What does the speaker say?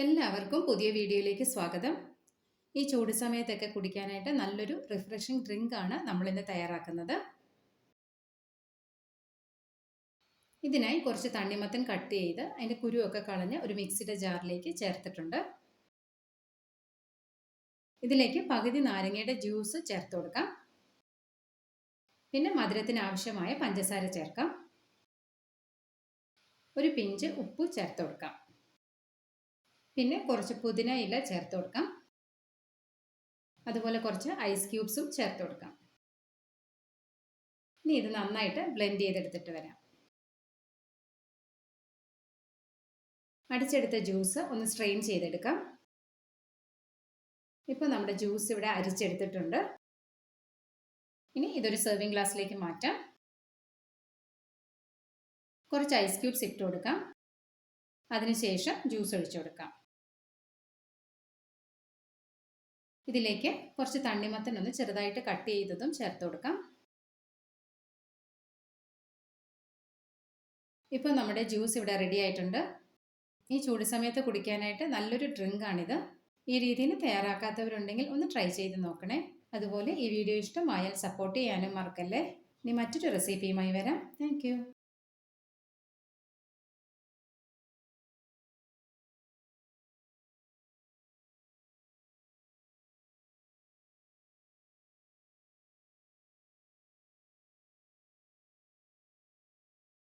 എല്ലാവർക്കും പുതിയ വീഡിയോയിലേക്ക് സ്വാഗതം. ഈ ചൂട് സമയത്തൊക്കെ കുടിക്കാനായിട്ട് നല്ലൊരു റിഫ്രഷിംഗ് ഡ്രിങ്ക് ആണ് നമ്മളിന്ന് തയ്യാറാക്കുന്നത്. ഇതിനായി കുറച്ച് തണ്ണിമത്തൻ കട്ട് ചെയ്ത് അതിന്റെ കുരുവൊക്കെ കളഞ്ഞ് ഒരു മിക്സിയുടെ ജാറിലേക്ക് ചേർത്തിട്ടുണ്ട്. ഇതിലേക്ക് പകുതി നാരങ്ങയുടെ ജ്യൂസ് ചേർത്ത് കൊടുക്കാം. പിന്നെ മധുരത്തിന് ആവശ്യമായ പഞ്ചസാര ചേർക്കാം. ഒരു പിഞ്ച് ഉപ്പ് ചേർത്ത് കൊടുക്കാം. പിന്നെ കുറച്ച് പുതിന ഇല ചേർത്ത് കൊടുക്കാം. അതുപോലെ കുറച്ച് ഐസ് ക്യൂബ്സും ചേർത്ത് കൊടുക്കാം. ഇനി ഇത് നന്നായിട്ട് ബ്ലെൻഡ് ചെയ്തെടുത്തിട്ട് വരാം. അടിച്ചെടുത്ത ജ്യൂസ് ഒന്ന് സ്ട്രെയിൻ ചെയ്തെടുക്കാം. ഇപ്പോൾ നമ്മുടെ ജ്യൂസ് ഇവിടെ അരിച്ചെടുത്തിട്ടുണ്ട്. ഇനി ഇതൊരു സെർവിങ് ഗ്ലാസ്സിലേക്ക് മാറ്റാം. കുറച്ച് ഐസ് ക്യൂബ്സ് ഇട്ട് കൊടുക്കാം. അതിനുശേഷം ജ്യൂസ് ഒഴിച്ചു കൊടുക്കാം. ഇതിലേക്ക് കുറച്ച് തണ്ണിമത്തൻ ഒന്ന് ചെറുതായിട്ട് കട്ട് ചെയ്തതും ചേർത്ത് കൊടുക്കാം. ഇപ്പോൾ നമ്മുടെ ജ്യൂസ് ഇവിടെ റെഡി ആയിട്ടുണ്ട്. ഈ ചൂട് സമയത്ത് കുടിക്കാനായിട്ട് നല്ലൊരു ഡ്രിങ്ക് ആണിത്. ഈ രീതിയിൽ തയ്യാറാക്കാത്തവരുണ്ടെങ്കിൽ ഒന്ന് ട്രൈ ചെയ്ത് നോക്കണേ. അതുപോലെ ഈ വീഡിയോ ഇഷ്ടമായാൽ സപ്പോർട്ട് ചെയ്യാനും മറക്കല്ലേ. ഇനി മറ്റൊരു റെസിപ്പിയുമായി വരാം. താങ്ക്